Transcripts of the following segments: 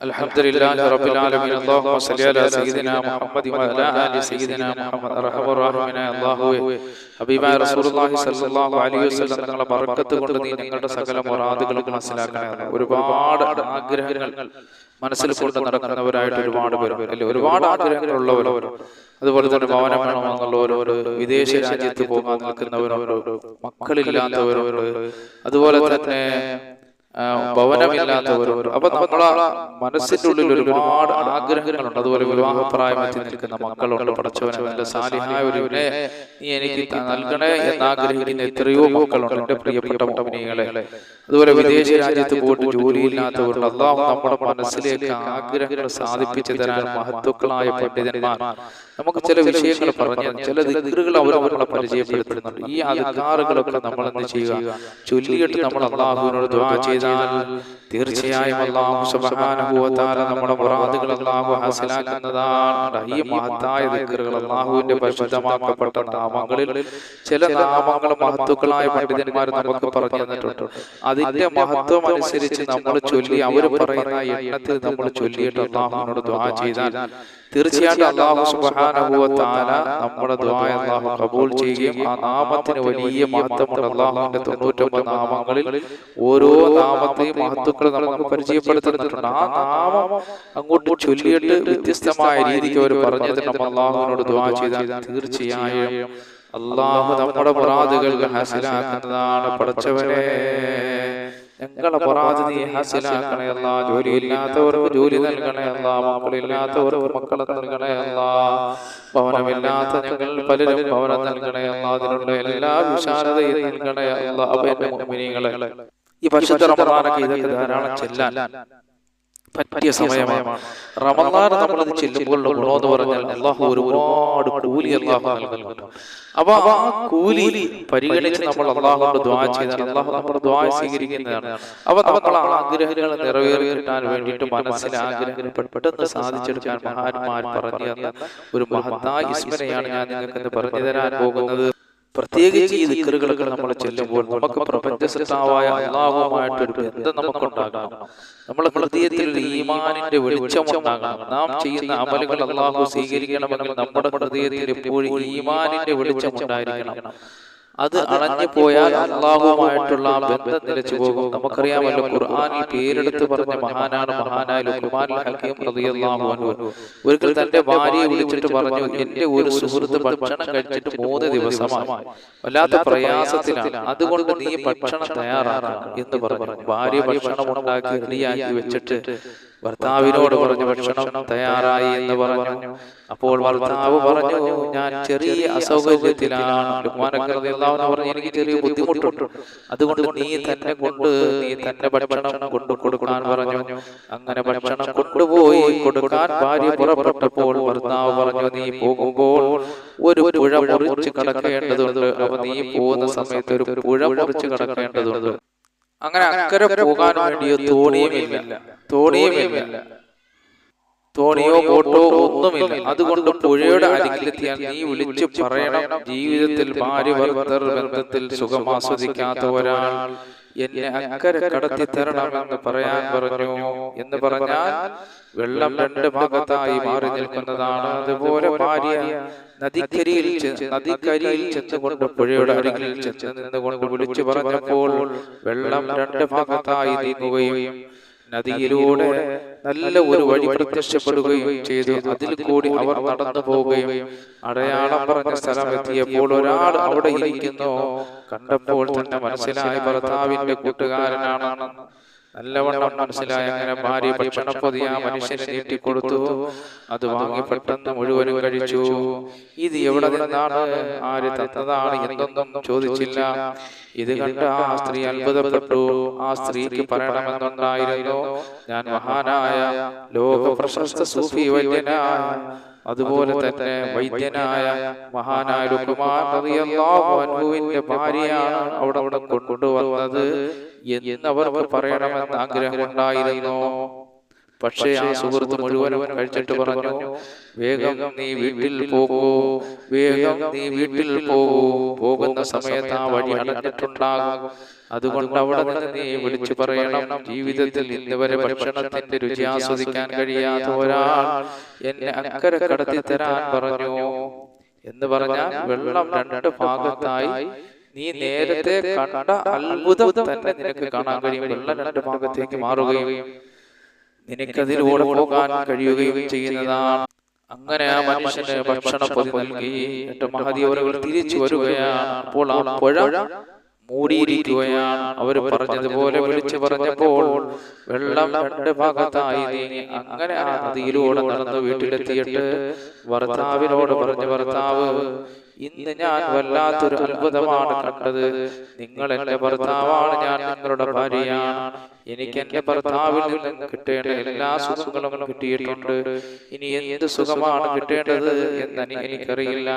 الحمد لله رب العالمين اللهم صل على سيدنا محمد وعلى ال سيدنا محمد ارحم الراحمين അല്ലാഹുവേ ഹബീബായ റസൂലുള്ളാഹി സ്വല്ലല്ലാഹു അലൈഹി വസല്ലം തങ്ങളുടെ ബർക്കത്ത് കൊണ്ട് നീ ഞങ്ങളുടെ സകല മുറാദുകളും മനസ്സിലാക്കണേ ഒരുപാട് ആഗ്രഹങ്ങൾ മനസ്സിൽ കൊണ്ട് നടക്കുന്നവരായിട്ട് ഒരുപാട് പേരുണ്ട് അല്ലേ ഒരുപാട് ആഗ്രഹങ്ങളുള്ളവർ അതുപോലെ തന്നെ ഭവനം വേണമെന്നുള്ളവരോട് വിദേശ രാജ്യത്ത് പോകാൻ നിൽക്കുന്നവരോട് മക്കളില്ലാത്തവരോട് അതുപോലെ തന്നെ ആ, ഭവനമില്ലാത്തവരോട് അപ്പൊ നമ്മളെ മനസ്സിന്റെ ഉള്ളിൽ ഒരുപാട് ആഗ്രഹങ്ങളുണ്ട്. അതുപോലെ വിവാഹപ്രായമെത്തി നിൽക്കുന്ന മക്കളുണ്ട് പടച്ചവനെ നല്ല സാലിഹായ ഒരു നീ എനിക്ക് നൽകണേ എന്ന് ആഗ്രഹിക്കുന്ന എത്രയോ മക്കളുണ്ട് എന്റെ പ്രിയപ്പെട്ട മുട്ടമിനികളെ അതുപോലെ വിദേശ രാജ്യത്ത് പോയിട്ട് ജോലിയില്ലാത്തവരുണ്ട് അള്ളാഹു നമ്മുടെ മനസ്സിലേക്ക് ആഗ്രഹങ്ങൾ സാധിപ്പിച്ചു തരാൻ മഹത്വക്കളായ പണ്ഡിതന്മാർ. നമുക്ക് ചില വിഷയങ്ങൾ പറഞ്ഞു ചില ദിക്കറുകൾ അവർ നമ്മളെ പരിചയപ്പെടുത്തുന്നുണ്ട്. ഈ അധികാറുകളൊക്കെ നമ്മൾ എന്ത് ചെയ്യുക? ചൊല്ലിയിട്ട് നമ്മൾ അള്ളാഹുവിനോട് ദ്വാ ചെയ്താൽ തീർച്ചയായും അള്ളാഹു തആല നമ്മുടെ മുറാദുകൾ അള്ളാഹു ഹാസിലാക്കുന്നതാണ്. ഈ മഹത്തായ ദിക്കറുകൾ അള്ളാഹുവിന്റെ പരിശുദ്ധമാക്കപ്പെട്ട നാമങ്ങളിൽ ചില നാമങ്ങൾ മഹത്തുക്കളായ പണ്ഡിതന്മാർ നമുക്ക് പറഞ്ഞു തന്നിട്ടുണ്ട്. അതിന്റെ മഹത്വം അനുസരിച്ച് നമ്മൾ ചൊല്ലി അവർ പറയുന്ന എണ്ണത്തിൽ നമ്മൾ ചൊല്ലിയിട്ട് അള്ളാഹുവിനോട് ദ്വാ ചെയ്താൽ തീർച്ചയായിട്ടും അള്ളാഹു തആല നമ്മുടെ ദുആ അള്ളാഹു കബൂൽ ചെയ്യുകയും ആ നാമത്തിന് വലിയ മഹത്വമുണ്ട് അള്ളാഹുവിന്റെ തൊണ്ണൂറ്റൊമ്പത് നാമങ്ങളിൽ ഓരോ നാമത്തെയും മഹത്വങ്ങൾ നമുക്ക് പരിചയപ്പെടുത്തുന്നുണ്ട് ആ നാമം അങ്ങോട്ട് ചൊല്ലിയിട്ട് വ്യത്യസ്തമായ രീതിക്ക് അവർ പറഞ്ഞത് നമ്മൾ അള്ളാഹുവിനോട് ദുആ ചെയ്താൽ തീർച്ചയായും അള്ളാഹു നമ്മുടെ മുറാദുകൾ ഹാസിലാക്കുന്നതാണ് പഠിച്ചവനെ. ഞങ്ങളെ മുറാദ് നീ ഹാസിലാക്കണേ അല്ലാ ജോലിയില്ലാത്തവർക്ക് ജോലി നൽകണേ അല്ലാ മക്കളില്ലാത്തവർക്ക് മക്കളെ നൽകണേ അല്ലാ. ഭവനമില്ലാത്ത ഞങ്ങൾ പലരും ഭവനം നൽകണേ അല്ലാ അതിനുള്ള എല്ലാ വിശാലതയും നൽകണേ അല്ലാ അപ്പൊ എന്റെ മുഅ്മിനീങ്ങളെ ഈ പരിശുദ്ധ റമദാനൊക്കെ ഇതൊക്കെ ധാരാളം ചെല്ലാൻ. പറ്റിയ സമയമാണ്. റമദാൻ നമ്മളത് ചെല്ലുമ്പോഴുള്ള ഗുണം എന്ന് പറഞ്ഞാൽ അള്ളാഹു ഒരുപാട് കൂലി അള്ളാഹു നൽകുന്നുണ്ട്. അപ്പൊ ആ കൂലി പരിഗണിച്ച് നമ്മൾ അള്ളാഹുണ്ട് ദ്വാ ചെയ്താൽ അള്ളാഹു നമ്മുടെ ദ്വാ സ്വീകരിക്കുന്നതാണ് അപ്പൊ നമ്മളെ ആഗ്രഹങ്ങൾ നിറവേറി കിട്ടാൻ വേണ്ടിയിട്ട് മനസ്സിൽ ആഗ്രഹങ്ങൾ പെട്ടെന്ന് സാധിച്ചെടുക്കാൻ മഹാന്മാർ പറഞ്ഞു തന്ന ഒരു മഹത്തായ ഇസ്മനെയാണ് ഞാൻ നിങ്ങൾക്ക് പറഞ്ഞു തരാൻ പോകുന്നത്. പ്രത്യേകിച്ച് ഈ ദിക്കറുകളൊക്കെ നമ്മൾ ചെല്ലുമ്പോൾ നമുക്ക് പ്രപഞ്ച സൃഷ്ടാവായ അള്ളാഹുമായിട്ടൊരു ബന്ധം നമുക്കുണ്ടാകണം. നമ്മളെ ഹൃദയത്തിൽ ഈമാനിന്റെ വെളിച്ചം ഉണ്ടാകണം. നാം ചെയ്യുന്ന അമലുകൾ അള്ളാഹു സ്വീകരിക്കണമെങ്കിൽ നമ്മുടെ ഹൃദയത്തിൽ എപ്പോഴും ഈമാനിന്റെ വെളിച്ചം ഉണ്ടായിരിക്കണം. അത് അണഞ്ഞു പോയാൽ അള്ളാഹുമായിട്ടുള്ള ബന്ധം നിലച്ചു പോകും. നമുക്കറിയാമല്ലോ ഖുർആനിൽ പേരെടുത്ത് പറഞ്ഞ മഹാനാണ് മഹാനായ ഒരിക്കൽ തന്റെ ഭാര്യയെ വിളിച്ചിട്ട് പറഞ്ഞു എന്റെ ഒരു സുഹൃത്ത് ഭക്ഷണം കഴിച്ചിട്ട് മൂന്ന് ദിവസമായി. വല്ലാത്ത പ്രയാസത്തിലാണ്. അതുകൊണ്ട് നീ ഭക്ഷണം തയ്യാറാക്കണം എന്ന് പറഞ്ഞു. ഭാര്യ ഭക്ഷണം ഉണ്ടാക്കി റെഡിയാക്കി വെച്ചിട്ട് ഭർത്താവിനോട് പറഞ്ഞു ഭക്ഷണം തയ്യാറായി എന്ന് പറഞ്ഞു. അപ്പോൾ ഭർത്താവ് പറഞ്ഞു ഞാൻ ചെറിയ അസൗകര്യത്തിലാണ്. പറഞ്ഞു എനിക്ക് ചെറിയ ബുദ്ധിമുട്ടുണ്ട്. അതുകൊണ്ട് നീ തന്നെ കൊണ്ട് നീ തന്നെ ഭക്ഷണം കൊണ്ടു കൊടുക്കാൻ പറഞ്ഞു. അങ്ങനെ ഭക്ഷണം കൊണ്ടുപോയി കൊടുക്കാൻ ഭാര്യ പുറപ്പെട്ടപ്പോൾ ഭർത്താവ് പറഞ്ഞു നീ പോകുമ്പോൾ ഒരു പുഴ മുറിച്ച് കടക്കേണ്ടതുണ്ട്. അപ്പൊ നീ പോകുന്ന സമയത്ത് ഒരു പുഴ മുറിച്ച് കടക്കേണ്ടതുണ്ട്. അങ്ങനെ അക്കരെ പോകാൻ വേണ്ടിയോ തോണിയുമില്ല. തോണിയുമില്ല. തോണിയോ ബോട്ടോ ഒന്നുമില്ല. അതുകൊണ്ട് പുഴയുടെ അരികിലെത്തിയാൽ നീ വിളിച്ചു പറയണം. ജീവിതത്തിൽ ഭാര്യ ഭർത്തർ ബന്ധത്തിൽ സുഖം ആസ്വദിക്കാത്ത ഒരാൾ എന്നെ അക്കരെ കടത്തി തരണം എന്ന് പറയാൻ പറഞ്ഞു എന്ന് പറഞ്ഞാൽ വെള്ളം രണ്ട് ഭാഗത്തായി മാറി നിൽക്കുന്നതാണ്. അതുപോലെ ഭാര്യ നദിക്കരിയിൽ നദിക്കരിയിൽ ചെന്നുകൊണ്ട് പുഴയുടെ അരികിൽ ചെന്ന് നിന്നുകൊണ്ട് വിളിച്ചു പറഞ്ഞപ്പോൾ വെള്ളം രണ്ട് ഭാഗത്തായി നീങ്ങുകയും നദിയിലൂടെ നല്ല ഒരു വഴി പ്രത്യക്ഷപ്പെടുകയും ചെയ്തു. അതിൽ കൂടി അവർ നടന്നു പോവുകയും അടയാളം പറഞ്ഞ സ്ഥലം എത്തിയപ്പോൾ ഒരാൾ അവിടെ ഇരിക്കുന്നു. കണ്ടപ്പോൾ തന്നെ മനസ്സിലായി ഭർത്താവിന്റെ കൂട്ടുകാരനാണെന്ന് നല്ലവണ്ണം മനസ്സിലായി. അങ്ങനെ ഭാര്യ ഭക്ഷണപ്പൊതി ആ മനുഷ്യന് നീട്ടിക്കൊടുത്തു അത് വാങ്ങി പെട്ടെന്ന് മുഴുവനും കഴിച്ചു. ഇത് എവിടെ നിന്നാണ്? ആര് തന്നതാണ്? എന്തൊന്നും ചോദിച്ചില്ല. ഇത് കണ്ട് ആ സ്ത്രീ അത്ഭുതപ്പെട്ടു. ആ സ്ത്രീക്ക് പറയണമെന്നുണ്ടായിരുന്നു. ഞാൻ മഹാനായ ലോക പ്രശസ്ത സൂഫി വൈദ്യനായ അതുപോലെ തന്നെ വൈദ്യനായ മഹാനായ അൻഹുവിന്റെ ഭാര്യയാണ് അവിടെ അവിടെ കൊണ്ടുവന്നത് എന്ന് അവർ പറയണമെന്ന് ആഗ്രഹമുണ്ടായിരുന്നു. പക്ഷേ ആ സുഹൃത്ത് മുഴുവനും കഴിച്ചിട്ട് പറഞ്ഞു വേഗം നീ വീട്ടിൽ പോകൂ വേഗം നീ വീട്ടിൽ പോകൂ പോകുന്ന സമയത്ത് ആ വഴി അടഞ്ഞിട്ടുണ്ടാകും. അതുകൊണ്ട് അവിടെ നിന്ന് നീ വിളിച്ചു പറയണം. ജീവിതത്തിൽ ഇന്ന് വരെ ഭക്ഷണത്തിന്റെ രുചി ആസ്വദിക്കാൻ കഴിയാത്ത ഒരാൾ എന്നെ അക്കരെ കടത്തി തരാൻ പറഞ്ഞു. എന്ന് പറഞ്ഞാൽ വെള്ളം രണ്ട് ഭാഗത്തായി നീ നേരത്തെ കണ്ട അത്ഭുതം തന്നെ നിനക്ക് കാണാൻ കഴിയും. വെള്ളം രണ്ട് ഭാഗത്തേക്ക് മാറുകയും നിനക്കതിലൂടെ പോകാൻ കഴിയുകയും ചെയ്യുന്നതാണ്. അങ്ങനെ ആ മനുഷ്യന് ഭക്ഷണം പൊതി നൽകി. എന്നിട്ട് മഹതി തിരിച്ചു വരികയാണ്. അപ്പോൾ ആ പുഴ മൂടിയിരിക്കുകയാണ്. അവർ പറഞ്ഞതുപോലെ വിളിച്ചു പറഞ്ഞപ്പോൾ വെള്ളം രണ്ട് ഭാഗത്തായി നീങ്ങി. അങ്ങനെ ആ നദിയിലൂടെ നടന്ന് വീട്ടിലെത്തിയിട്ട് ഭർത്താവിനോട് പറഞ്ഞു ഭർത്താവ് ഇന്ന് ഞാൻ വല്ലാത്തൊരു അത്ഭുതമാണ് കണ്ടത്. നിങ്ങൾ എന്റെ ഭർത്താവാണ് ഞാൻ നിങ്ങളുടെ ഭാര്യയാണ്. എനിക്ക് എന്റെ ഭർത്താവിൽ നിന്നും കിട്ടേണ്ട എല്ലാ സുഖങ്ങളും കിട്ടിയിട്ടുണ്ട്. ഇനി എന്ത് സുഖമാണ് കിട്ടേണ്ടത് എന്ന് എനിക്കറിയില്ല.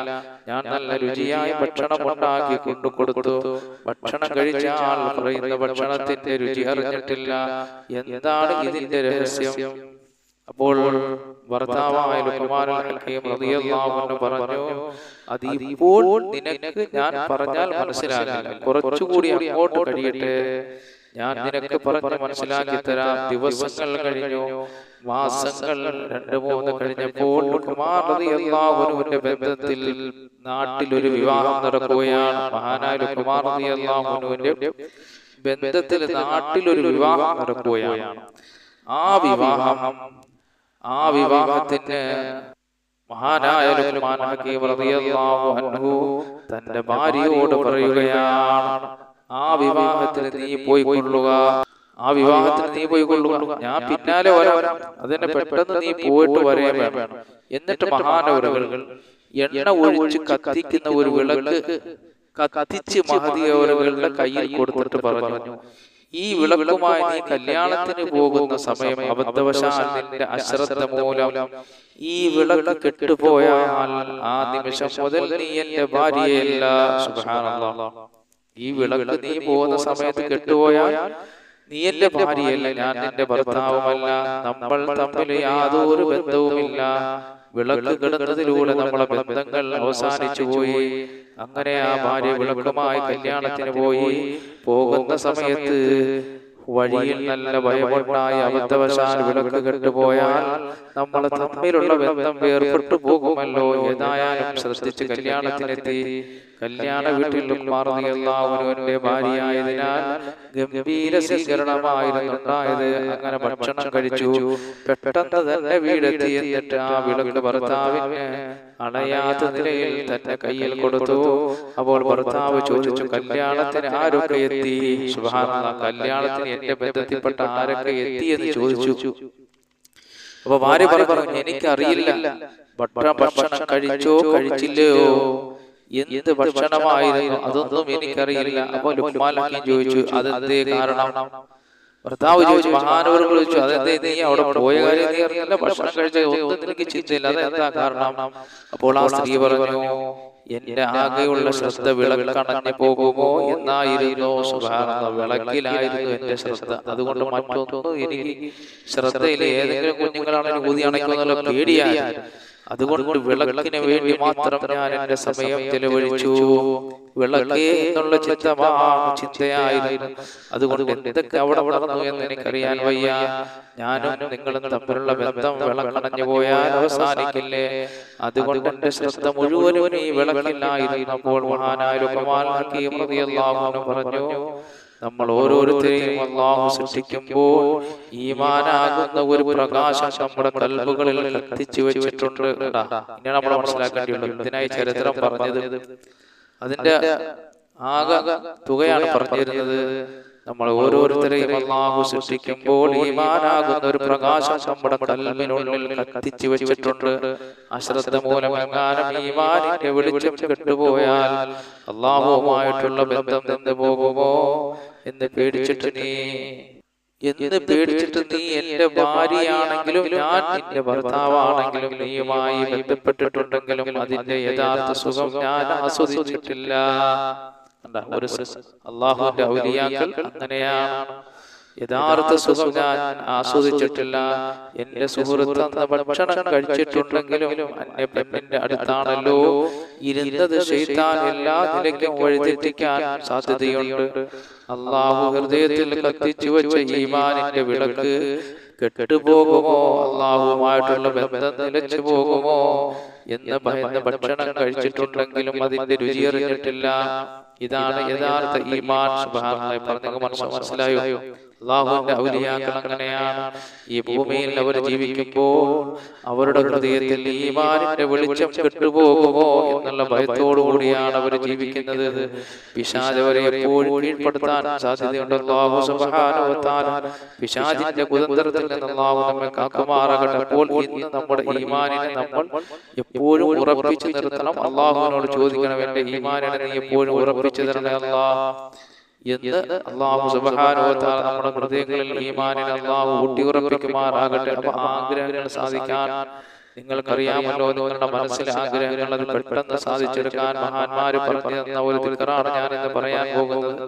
ഞാൻ നല്ല രുചിയായ ഭക്ഷണം ഉണ്ടാക്കി കൊണ്ടു കൊടുത്തു ഭക്ഷണം കഴിച്ചാൽ പറയുന്ന ഭക്ഷണത്തിന്റെ രുചി അറിഞ്ഞിട്ടില്ല. എന്താണ് ഇതിന്റെ രഹസ്യം? അപ്പോൾ ഭർത്താവായ പറഞ്ഞു അത് ഇപ്പോൾ നിനക്ക് ഞാൻ പറഞ്ഞാൽ മനസ്സിലാകില്ല. കുറച്ചുകൂടി അങ്ങോട്ട് കഴിയട്ടെ. ഞാൻ നിനക്ക് പറഞ്ഞ് മനസ്സിലാക്കി തരാം. ദിവസങ്ങൾ കഴിഞ്ഞു. മാസങ്ങൾ രണ്ട് മൂന്ന് കഴിഞ്ഞപ്പോൾ അൻഹുവിന്റെ ബന്ധത്തിൽ നാട്ടിൽ ഒരു വിവാഹം നടക്കുകയാണ്. മഹാനായ കുമാറിയാവുന്നവന്റെ ബന്ധത്തിൽ നാട്ടിൽ ഒരു വിവാഹം നടക്കുകയാണ്. ആ വിവാഹം ആ വിവാഹത്തിന് മഹാനായ അൻഹു തന്റെ ഭാര്യയോട് പറയുകയാണ് ആ വിവാഹത്തിന് നീ പോയി കൊള്ളുക ആ വിവാഹത്തിന് നീ പോയി കൊള്ളുക ഞാൻ പിന്നാലെ വരാം. അതിനെ പെട്ടെന്ന് നീ പോയിട്ട് വരേ വേണം. എന്നിട്ട് മഹാനവരകൾ എണ്ണ ഒഴിച്ച് കത്തിക്കുന്ന ഒരു വിളക്ക് കത്തിച്ച് മഹതിയവരുടെ കയ്യിൽ കൊടുത്തിട്ട് പറഞ്ഞു. ഈ വിളക്കുമായി നീ കല്യാണത്തിന് പോകുന്ന സമയം അബദ്ധവശാൽ നിന്റെ അശ്രദ്ധ മൂലം ഈ വിളക്ക് കെട്ടുപോയാൽ ആ നിമിഷം മുതൽ നീ എന്റെ ഭാര്യയല്ല. ഈ വിളക്ക് നീ പോകുന്ന സമയത്ത് കെട്ടുപോയാൽ നീ എന്റെ ഭാര്യയല്ല. ഞാൻ നിന്റെ ഭർത്താവുമല്ല. നമ്മൾ തമ്മിൽ യാതൊരു ബന്ധവുമില്ല. വിളക്ക് കിടന്നതിലൂടെ നമ്മളെ ബന്ധങ്ങൾ അവസാനിച്ചു പോയി. അങ്ങനെ ആ ഭാര്യ വിളക്കുമായി കല്യാണത്തിന് പോയി. പോകുന്ന സമയത്ത് വഴിയിൽ നല്ല ഭയമുണ്ടായി അബദ്ധവശാൽ വിളക്ക് കെട്ടുപോയാൽ നമ്മൾ തമ്മിലുള്ള ബന്ധം വേർപെട്ടു പോകുമല്ലോ. ഏതായാലും ശ്രദ്ധിച്ച് കല്യാണത്തിനെത്തി. കല്യാണ വീട്ടിൽ മാറുന്നവന്റെ ഭാര്യയായതിനാൽ ഗംഭീര സ്വീകരണമായിരുന്നു ഉണ്ടായത് അങ്ങനെ ഭക്ഷണം കഴിച്ചു. പെട്ടെന്ന് തന്നെ വീടെത്തി എന്നിട്ട് ആ വിളക്ക് ഭർത്താവിന് അണയാത്ത നിലയിൽ തന്റെ കയ്യിൽ കൊടുത്തു. അപ്പോൾ ഭർത്താവ് ചോദിച്ചു കല്യാണത്തിന് ആരൊക്കെ എത്തി? സുബ്ഹാനല്ലാഹ് കല്യാണത്തിന് എന്റെ ബന്ധത്തിൽപ്പെട്ട ആരൊക്കെ എത്തി എന്ന് ചോദിച്ചു. അപ്പൊ ഭാര്യ പറഞ്ഞു എനിക്കറിയില്ല. ഭക്ഷണം കഴിച്ചോ കഴിച്ചില്ലയോ? എന്ത് ഭക്ഷണമായിരുന്നു അതൊന്നും എനിക്കറിയില്ല. അപ്പൊ ലുക്മാലാക്കി ചോദിച്ചു അതെന്തേ കാരണം? ഭർത്താവ് ചോദിച്ചു മഹാനവർ ചോദിച്ചു അതെന്തേ നീ അവിടെ പോയ കാര്യം നീ അറിയില്ല ഭക്ഷണം കഴിച്ച ഒന്നും നിനക്ക് ചിന്തയില്ല അതെന്താ കാരണം? അപ്പോൾ ആ സ്ത്രീ പറഞ്ഞു എന്റെ ആകെയുള്ള ശ്രദ്ധ വിളക്കണഞ്ഞു പോകുമോ? എന്നായിരുന്നു. വിളക്കിലായിരുന്നു എന്റെ ശ്രദ്ധ. അതുകൊണ്ട് മറ്റൊന്നും എനിക്ക് ശ്രദ്ധയിൽ ഏതെങ്കിലും കുഞ്ഞുങ്ങളാണെങ്കിലും ഊതി അണയ്ക്കുന്നല്ലോ പേടിയായി അതുകൊണ്ട് വിളക്കിന് വേണ്ടി മാത്രം ഞാൻ എന്റെ സമയം ചെലവഴിച്ചു. വിളക്കേ എന്നുള്ള ചിന്തമാണ് ചിന്തയായിരുന്നു. അതുകൊണ്ട് എന്തൊക്കെ അവിടെ വളർന്നു എന്ന് എനിക്കറിയാൻ വയ്യ. ഞാനും നിങ്ങളും തമ്മിലുള്ള ബന്ധം വിളക്കണഞ്ഞു പോയാൽ അവസാനിക്കില്ലേ? അതുകൊണ്ട് എന്റെ ശ്രദ്ധ മുഴുവനും ഈ വിളക്കില്ലായിരുന്നപ്പോൾ മഹാനായ പറഞ്ഞു നമ്മൾ ഓരോരുത്തരെയും അള്ളാഹു സൃഷ്ടിക്കുമ്പോൾ ഈമാനാകുന്ന ഒരു പ്രകാശം നമ്മുടെ കൽബുകളിൽ കത്തിച്ചു വെച്ചിട്ടുണ്ട്. ഇനി നമ്മൾ മനസ്സിലാക്കേണ്ടിയുള്ളൂ ഇതിനായി ചരിത്രം പറഞ്ഞത് അതിന്റെ ആകെ തുകയാണ് പറഞ്ഞിരുന്നത്. നമ്മൾ ഓരോരുത്തരെയും അള്ളാഹു സൃഷ്ടിക്കുമ്പോൾ ഈമാനാകുന്ന ഒരു പ്രകാശം നമ്മുടെ കൽബിനുള്ളിൽ കത്തിച്ചു വെച്ചിട്ടുണ്ട്. അശ്രദ്ധ മൂലം എങ്ങാനും ഈമാനിന്റെ വിളിച്ചു കെട്ടുപോയാൽ അള്ളാഹുവുമായിട്ടുള്ള ബന്ധം നിന്ന് പോകുമോ? എന്ന് പേടിച്ചിട്ട് നീ എന്ന് പേടിച്ചിട്ട് നീ എന്റെ ഭാര്യയാണെങ്കിലും ഞാൻ ഭർത്താവാണെങ്കിലും നീയുമായി ബന്ധപ്പെട്ടിട്ടുണ്ടെങ്കിലും അതിന്റെ യഥാർത്ഥ സുഖം ഞാൻ ആസ്വദിച്ചിട്ടില്ല. അള്ളാഹുന്റെ ഔലിയാക്കൾ അങ്ങനെയാണ്. യഥാർത്ഥ സുഖം ഞാൻ ആസ്വദിച്ചിട്ടില്ല. എന്റെ സുഹൃത്ത് അന്ന് ഭക്ഷണം കഴിച്ചിട്ടുണ്ടെങ്കിലും എന്റെ പെണ്ണിന്റെ അടുത്താണല്ലോ. ഇരുന്നത് ശൈത്താൻ എല്ലാ നിലയ്ക്കും വഴിതെറ്റിക്കാൻ സാധ്യതയുണ്ട്. അള്ളാഹു ഹൃദയത്തിൽ കത്തിച്ചു വെച്ച ഈമാനിന്റെ വിളക്ക് കെട്ടുപോകുമോ? അള്ളാഹുമായിട്ടുള്ള ബന്ധം നിലച്ചു പോകുമോ? എന്ന് ഭയന്ന് ഭക്ഷണം കഴിച്ചിട്ടുണ്ടെങ്കിലും അതിന്റെ രുചി അറിഞ്ഞിട്ടില്ല. ഇതാണ് യഥാർത്ഥ ഈമാൻ. പറഞ്ഞു മനസ്സിലായോ? അള്ളാഹുവിന്റെ ഔലിയാക്കൾ അങ്ങനെയാണ്. ഈ ഭൂമിയിൽ അവർ ജീവിക്കുമ്പോൾ അവരുടെ ഹൃദയത്തിൽ ഈമാനിന്റെ വെളിച്ചം കെട്ടുപോകുമോ എന്നുള്ള ഭയത്തോടു കൂടിയാണ് അവർ ജീവിക്കുന്നത്. പിശാചവരെ എപ്പോഴും കീഴ്പ്പെടുത്താൻ സാധ്യതയുണ്ട്. അള്ളാഹു പിശാചിന്റെ കുതന്ത്രത്തിൽ നിന്ന് അള്ളാഹു നമ്മെ കാക്കുമാറാകട്ടെ. അപ്പോൾ ഇന്ന് നമ്മുടെ ഈമാനിനെ നമ്മൾ എപ്പോഴും ഉറപ്പിച്ചു നിർത്തണം. അള്ളാഹുവിനോട് ചോദിക്കണം എന്റെ ഈമാനിനെ നീ എപ്പോഴും ഉറപ്പിച്ചു തരണേ അള്ളാഹ് എന്ന് അള്ളാഹു സുബഹാനോത്താൽ നമ്മുടെ ഹൃദയങ്ങളിൽ ഈമാനിനെ അള്ളാഹു ഊട്ടിയുറപ്പിക്കുമാറാകട്ടെ. അപ്പൊ ആഗ്രഹങ്ങൾ സാധിക്കാൻ നിങ്ങൾക്കറിയാമല്ലോ നിങ്ങളുടെ മനസ്സിൽ ആഗ്രഹങ്ങൾ അത് പെട്ടെന്ന് സാധിച്ചെടുക്കാൻ മഹാന്മാര് പറഞ്ഞു തന്ന ഒരു തിരുത്തറാണ് ഞാൻ ഇന്ന് പറയാൻ പോകുന്നത്.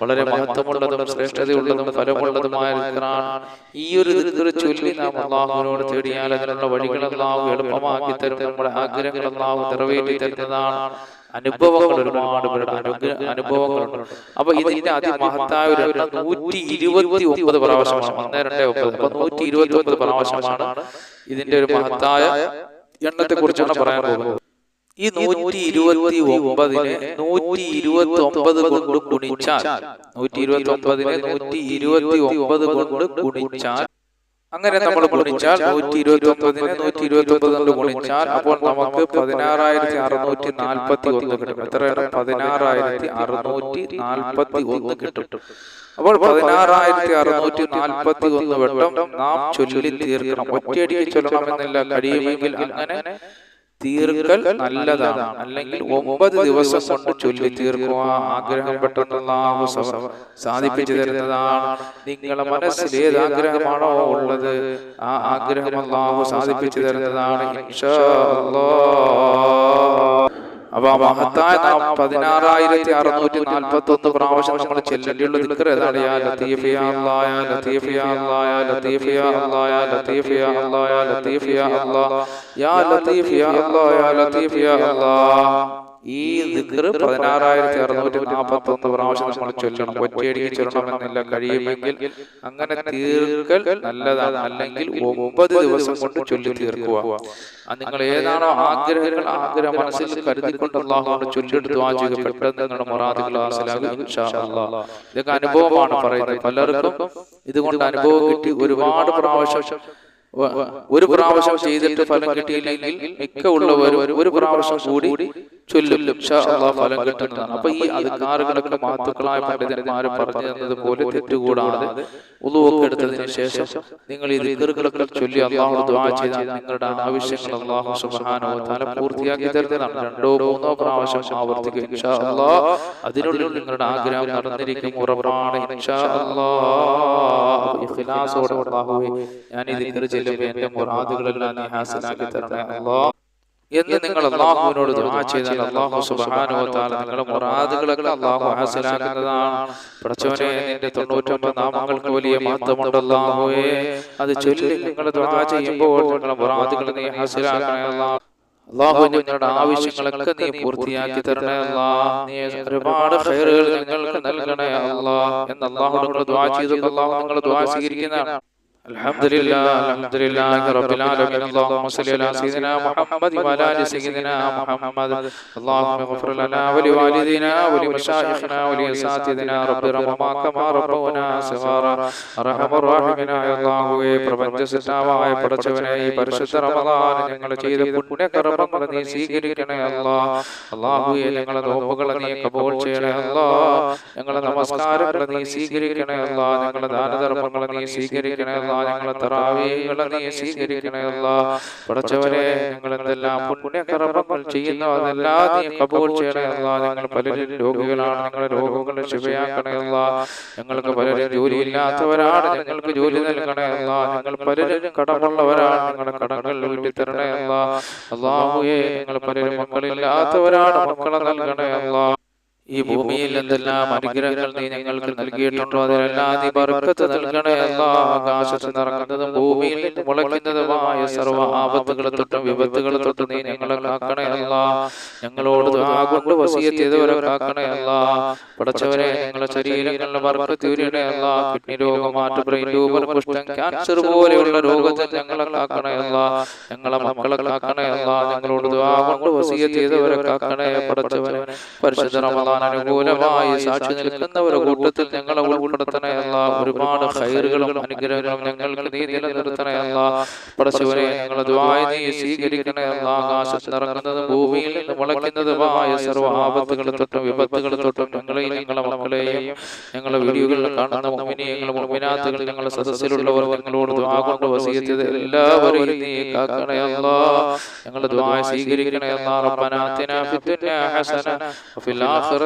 വളരെ മഹത്വമുള്ളതും ശ്രേഷ്ഠതയുള്ളതും ഫലമുള്ളതുമായ തിരുത്തറാണ് ഈ ഒരു ദിക്കറ് ചൊല്ലി നാം അള്ളാഹുവിനോട് തേടിയാൽ അതിനുള്ള വഴികൾ എളുപ്പമാക്കി തരും. നമ്മുടെ ആഗ്രഹങ്ങൾ നിറവേറ്റി തരുന്നതാണ്. അനുഭവങ്ങൾ ഒരുപാട് പേരുടെ അനുഭവങ്ങളുണ്ട് അപ്പൊ ഇതിന്റെ അതിമഹത്തായ ഒരു നൂറ്റി ഇരുപത്തി ഒമ്പത് പ്രാവശ്യമാണ്. ഒന്ന് രണ്ട് ഒമ്പത് അപ്പൊ നൂറ്റി ഇരുപത്തി ഒമ്പത് പ്രാവശ്യമാണ് ഇതിന്റെ ഒരു മഹത്തായ എണ്ണത്തെ കുറിച്ചാണ് പറയാൻ പോകുന്നത്. ഈ നൂറ്റി ഇരുപത്തി ഒമ്പതിന് നൂറ്റി ഇരുപത്തി ഒമ്പത് കൊണ്ട് ഗുണിച്ചാൽ നൂറ്റി ഇരുപത്തി ഒമ്പതിന് നൂറ്റി ഇരുപത്തി ഒമ്പത് കൊണ്ട് ഗുണിച്ചാൽ അങ്ങനെ നമ്മൾ ഗുണിച്ചാൽ നൂറ്റി ഇരുപത്തി ഒമ്പതിനെ നൂറ്റി ഇരുപത്തി ഒമ്പത് കൊണ്ട് ഗുണിച്ചാൽ അപ്പോൾ നമുക്ക് പതിനാറായിരത്തി അറുന്നൂറ്റി നാൽപ്പത്തി ഒന്ന് കിട്ടും. എത്രയാണ് പതിനാറായിരത്തി അറുന്നൂറ്റി നാൽപ്പത്തി ഒന്ന് കിട്ടും. അപ്പോൾ പതിനാറായിരത്തി അറുന്നൂറ്റി നാൽപ്പത്തി ഒന്ന് വെള്ളം നാം ചൊല്ലി തീർക്കണം. ഒറ്റയടിക്ക് ചൊല്ലണമെന്നില്ല. കഴിയുമെങ്കിൽ അങ്ങനെ തീർക്കൽ നല്ലതാണ്. അല്ലെങ്കിൽ ഒമ്പത് ദിവസം കൊണ്ട് ചൊല്ലി തീർക്കുക ആഗ്രഹം പെട്ടെന്നുള്ള സാധിപ്പിച്ചു തരുന്നതാണ്. നിങ്ങളുടെ മനസ്സിൽ ഏത് ആഗ്രഹമാണോ ഉള്ളത് ആ ആഗ്രഹം അള്ളാഹു സാധിപ്പിച്ചു തരുന്നതാണ്. ഇൻഷാ അല്ലാഹ് അപ്പൊ ആ മഹത്തായ പതിനാറായിരത്തി അറുന്നൂറ്റി നാൽപ്പത്തി ഒന്ന് പ്രാവശ്യം നമ്മൾ ചെല്ലേണ്ടിയുള്ള ദിക്കർ യാ ലത്തീഫ് യാ അല്ലാ യാ ലത്തീഫ് യാ യാ യാ യാ യാ യാ യാ ഈ ദിക്കർ പതിനാറായിരത്തി അറുന്നൂറ്റി നാൽപ്പത്തി ഒന്ന് പ്രാവശ്യം നമ്മൾ ചൊല്ലണം. ഒറ്റയടിക്ക് ചൊല്ലണമെന്നില്ല. കഴിയുമെങ്കിൽ അങ്ങനെ തീർക്കൽ നല്ലതാണ്. അല്ലെങ്കിൽ ഒമ്പത് ദിവസം കൊണ്ട് ചൊല്ലി തീർക്കുക നിങ്ങൾ ഏതാണോ ആഗ്രഹങ്ങൾ ആഗ്രഹ മനസ്സിൽ കരുതിക്കൊണ്ട് അള്ളാഹുനോട് ചൊല്ലിയെടുത്ത് വാചിക നിങ്ങളുടെ മൊറാദുകൾ ഇതൊക്കെ അനുഭവമാണ് പറയുന്നത്. പലർക്കും ഇതുകൊണ്ട് അനുഭവം കിട്ടി ഒരുപാട് പ്രാവശ്യം. ഒരു പ്രാവശ്യം ചെയ്തിട്ട് ഫലം കിട്ടിയില്ലെങ്കിൽ മിക്ക ഉള്ളവരും ഒരു പ്രാവശ്യം കൂടി ചൊല്ലും. ഫലം കിട്ടുന്നതാണ്. അപ്പൊ ഈ അധികാരങ്ങളൊക്കെ മാത്തുക്കളായ പണ്ഡിതന്മാരും പറഞ്ഞു തന്നതുപോലെ തെറ്റുകൂടാതെ ഉളുവൊക്കെ എടുത്തതിന് ശേഷം നിങ്ങൾ ഈ ദിക്കറുകളൊക്കെ ചൊല്ലി അള്ളാഹു ചെയ്താൽ നിങ്ങളുടെ ആവശ്യങ്ങൾ അള്ളാഹു സുഹാനോ വ തആല പൂർത്തിയാക്കി തരുന്നതാണ്. രണ്ടോ മൂന്നോ പ്രാവശ്യം ആവർത്തിക്കും. അതിനുള്ളിൽ നിങ്ങളുടെ ആഗ്രഹം നടന്നിരിക്കും. ഉറപ്പാണ്. ഞാൻ ഈ ദിക്കർ ചെല്ലുമ്പോൾ എന്റെ മുറാദുകളെല്ലാം നീ ഹാസനാക്കി തരണേ എന്ന് നിങ്ങൾ അള്ളാഹുവിനോട് ദുആ ചെയ്താൽ അള്ളാഹു സുബ്ഹാനഹു വ തആല നിങ്ങളുടെ മുറാദുകളൊക്കെ അള്ളാഹു ഹാസിലാക്കുന്നതാണ് പടച്ചവനെ നിന്റെ തൊണ്ണൂറ്റൊമ്പത് നാമങ്ങൾക്ക് വലിയ മഹത്വമുണ്ട് അള്ളാഹുവേ അത് ചൊല്ലി നിങ്ങൾ ദുആ ചെയ്യുമ്പോൾ നിങ്ങളുടെ മുറാദുകൾ നീ ഹാസനാക്കണേ അല്ലാഹ് അള്ളാഹു. നിങ്ങളുടെ ആവശ്യങ്ങളൊക്കെ നീ പൂർത്തിയാക്കി തരണേ അല്ലാ നീ ഒരുപാട് ഖൈറുകൾ നിങ്ങൾക്ക് നൽകണേ അല്ലാ എന്ന് അള്ളാഹു നിങ്ങൾ ദുആ ചെയ്തു അള്ളാഹു നിങ്ങൾ ദുആ സ്വീകരിക്കുന്നതാണ് الحمد لله الحمد لله رب العالمين اللهم صل على سيدنا محمد وعلى ال سيدنا محمد اللهم اغفر لنا ولوالدينا ولمشايخنا ولاساتذتنا رب ارحمهما كما ربونا صغارا ارحم الراحمين يا الله പ്രപഞ്ച സിദ്ധാവായ പടച്ചവനെ ഈ പരിശുദ്ധ റമദാൻ ഞങ്ങൾ ചെയ്ത പുണ്യകർമ്മങ്ങൾ നീ സ്വീകരിക്കണേ അല്ലാ അല്ലാഹുവേ ഞങ്ങളെ നോമ്പുകൾ നീ കബൂൽ ചെയ്യണേ അല്ലാ ഞങ്ങളെ നമസ്കാരങ്ങൾ നീ സ്വീകരിക്കണേ അല്ലാ ഞങ്ങളെ ദാനധർമ്മങ്ങൾ നീ സ്വീകരിക്കണേ അല്ലാ ഞങ്ങളെ തറാവീകളെ നീ സ്വീകരിക്കണേ അല്ലാ പടച്ചവനെ ഞങ്ങൾ എന്തെല്ലാം പുണ്യകർമ്മങ്ങൾ ചെയ്യുന്നു അതെല്ലാം നീ കബൂൽ ചെയ്യണേ അല്ലാ ഞങ്ങൾ പലരും രോഗികളാണ് ഞങ്ങളെ രോഗങ്ങളെ ശുഭയാക്കണേ അല്ലാ ഞങ്ങൾക്ക് പലരും ജോലിയില്ലാത്തവരാണ് ഞങ്ങൾക്ക് ജോലി നൽകണേ അല്ലാ ഞങ്ങൾ പലരും കടമുള്ളവരാണ്. ഞങ്ങളുടെ കടങ്ങൾ വീട്ടിൽ തരണേ അല്ലാ അള്ളാഹുയെ ഞങ്ങൾ പലരും മക്കളില്ലാത്തവരാണ്. മക്കളെ നൽകണേ അല്ലാ ഈ ഭൂമിയിൽ എന്തെല്ലാം അനുഗ്രഹങ്ങൾ നീ ഞങ്ങൾക്ക് നൽകിയിട്ടുണ്ടോ അതെല്ലാം നീ ബർക്കത്ത് നൽകണേ എല്ലാ ആകാശത്ത് നിറങ്ങുന്നതും ഭൂമിയിൽ മുളയ്ക്കുന്നതുമായ സർവ ആപത്തുകളെ തൊട്ടും വിപത്തുകളെ തൊട്ടും നീ ഞങ്ങളെ കാക്കണേ അല്ല. ഞങ്ങളോട് ദുആ കൊണ്ട് വസിയത്ത് ചെയ്തവരെ കാക്കണേ അല്ല. പടച്ചവരെ ഞങ്ങളുടെ ശരീരങ്ങളിലെ ബർക്കത്ത് ഉരിയണേ അല്ല. കിഡ്നി രോഗം മാറ്റ ബ്രെയിൻ ട്യൂമർ കുഷ്ഠം ക്യാൻസർ പോലെയുള്ള രോഗത്തിൽ ഞങ്ങളെ കാക്കണേ അല്ല. ഞങ്ങളെ മക്കളെ കാക്കണേ അല്ല. ഞങ്ങളോട് ദുആ കൊണ്ട് വസിയത്ത് ചെയ്തവരെ കാക്കണേ പടച്ചവരെ പരിശുദ്ധ അനുകൂലമായി സാക്ഷി നിൽക്കുന്നവരുടെ കൂട്ടത്തിൽ ഞങ്ങളെ ഉൾപ്പെടുത്തണേ അല്ല. ഒരുപാട് ഹൈറുകളും അനുഗ്രഹങ്ങളും ഞങ്ങൾക്ക് നീ നിലനിർത്തണേ അല്ല. പടച്ചവനെ ഞങ്ങളെ ദ്വായ നീ സ്വീകരിക്കണേ അല്ല. ആകാശത്ത് ഇറങ്ങുന്നതും ഭൂമിയിൽ നിന്ന് മുളയ്ക്കുന്നതുമായ സർവ ആപത്തുകൾ തൊട്ടും വിപത്തുകൾ തൊട്ടും ഞങ്ങളെയും ഞങ്ങളെ മക്കളെയും ഞങ്ങളെ വീഡിയോകളിൽ കാണുന്ന മുമിനിയങ്ങളും മുമിനാത്തുകൾ ഞങ്ങളുടെ സദസ്സിലുള്ളവർ ഞങ്ങളോട് ദ്വാ കൊണ്ട് വസീയത്തത് എല്ലാവരെയും നീ കാക്കണേ അല്ല. ഞങ്ങളുടെ ദ്വായ സ്വീകരിക്കണയല്ല റബ്ബനാ ആതിനാ ഫിദ്ദുനിയ ഹസന വഫിൽ ആഖിറതി